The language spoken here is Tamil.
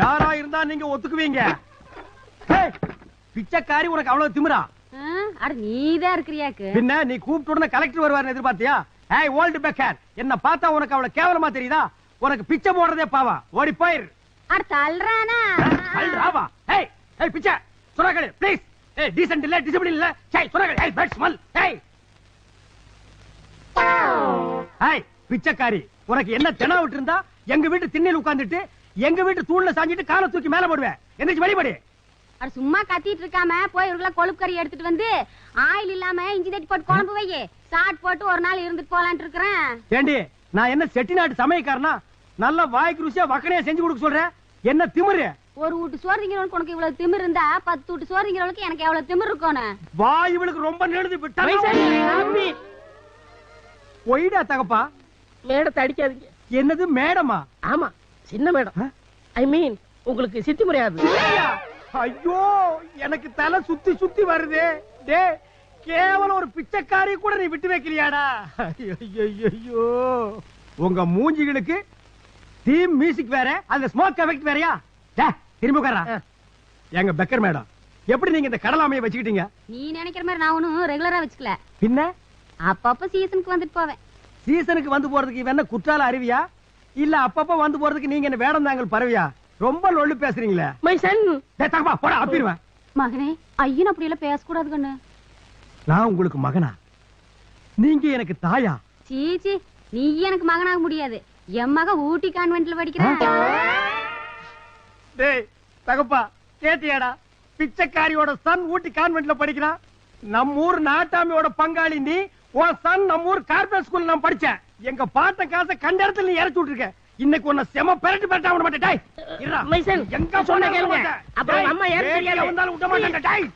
யாரா இருந்தா நீங்க ஒத்துக்குவீங்க? பிச்சைக்காரி உனக்கு அவ்வளவு திமிரா? அட நீதான் இருக்கிறியாக்கு. பின்ன நீ கூப்பிட்டு உடனே கலெக்டர் வருவாருன்னு எதிர்பார்த்தியா? ஏய் ஓல்டு பெக்கர் என்ன பார்த்தா உனக்கு அவ்வளவு கேவலமா தெரியுதா? உனக்கு பிச்சை போடுறதே பாவா. ஓடி போயிரு. அட தள்ளுறானா? ராவா ஏய் ஏய் பிச்சை. சுரகடு ப்ளீஸ் ஏய் டீசன்ட் இல்ல டிசிப்ளின் இல்ல. சை சுரகடு ஏய் பேட் ஸ்மெல் ஏய். ஏய் பிச்சைக்காரி உனக்கு என்ன தினா விட்டு இருந்தா எங்க வீட்டு திண்ணையில் உட்கார்ந்துட்டு எங்க வீட்டு தூண்ல சாஞ்சிட்டு காலை தூக்கி மேல போடுவேன். எந்திரிச்சு வெளிப்படி? அட சும்மா கத்திட்டு இருக்காம போய் ஒரு கிலோ கொழுப்பு கறி எடுத்துட்டு வந்து ஆயில் இல்லாம இஞ்சி தட்டி போட்டு குழம்பு வை சாட் போட்டு ஒரு நாள் இருந்துட்டு போலான்ட்டு இருக்கிறேன். ஏண்டி நான் என்ன செட்டிநாட்டு சமயக்காரனா நல்ல வாய்க்கு ருசியா வக்கனையா செஞ்சு கொடுக்க சொல்றேன் என்ன திமிரு? ஒரு வீட்டு சோறு திங்கிறவனுக்கு உனக்கு இவ்வளவு திமிர் இருந்தா பத்து வீட்டு சோறு திங்கிறவனுக்கு எனக்கு எவ்வளவு திமிர் இருக்கணும்? வாய் இவளுக்கு ரொம்ப நெழுது விட்டா ஒய்டா தகப்பா. மேடத்தை அடிக்காதீங்க. என்னது மேடமா? ஆமா. சின்ன மேடம். ஐ மீன் உங்களுக்கு சித்தி முறையாது. ஐயா, ஐயோ எனக்கு தலை சுத்தி சுத்தி வருது. டே கேவலம் ஒரு பிச்சைக்காரி கூட நீ விட்டு வைக்கலையாடா ஐயோ உங்க மூஞ்சிகளுக்கு தீம் மியூசிக் வேற அந்த ஸ்மோக் எஃபெக்ட் வேறயா? டே, திரும்பி உட்கார்றா. எங்க பெக்கர் மேடம் எப்படி நீங்க இந்த கடலாமையை வச்சுக்கிட்டீங்க? நீ நினைக்கிற மாதிரி நான் ஒன்னும் ரெகுலரா வச்சுக்கல. பின்ன? அப்பப்ப சீசனுக்கு வந்துட்டு போவேன். சீசனுக்கு வந்து போறதுக்கு இவன் குற்றால அருவியா? இல்ல அப்பப்ப வந்து போறதுக்கு நீங்க என்ன வேடம் தாங்கள் பரவியா ரொம்ப லொள்ளு பேசுறீங்களே. மை சன் டேய், தகப்பா போடா அப்பிடுவேன் மகனே ஐயன் அப்படி எல்லாம் பேசக்கூடாது கண்ணு. நான் உங்களுக்கு மகனா? நீங்க எனக்கு தாயா? சீச்சி நீ எனக்கு மகனாக முடியாது. என் மக ஊட்டி கான்வென்ட்ல படிக்கிறான் டேய் தகப்பா கேட்டியாடா? பிச்சைக்காரியோட சன் ஊட்டி கான்வென்ட்ல படிக்கிறான் நம்ம ஊர் நாட்டாமையோட பங்காளி நீ உன் சன் நம்ம ஊர் கார்பரேட் ஸ்கூல்ல நான் படிச்சேன். எங்க பாட்ட காசை கண்ட இடத்துல நீ இறச்சி விட்டுருக்க இன்னைக்கு உன்னை செம பெரட்டு பெரட்டா விட மாட்டேன் டேய். மைசன், எங்க சொன்னா கேளுங்க. அப்புறம் அம்மா தெரியாது? வந்தாலும் விட மாட்டேன் டேய்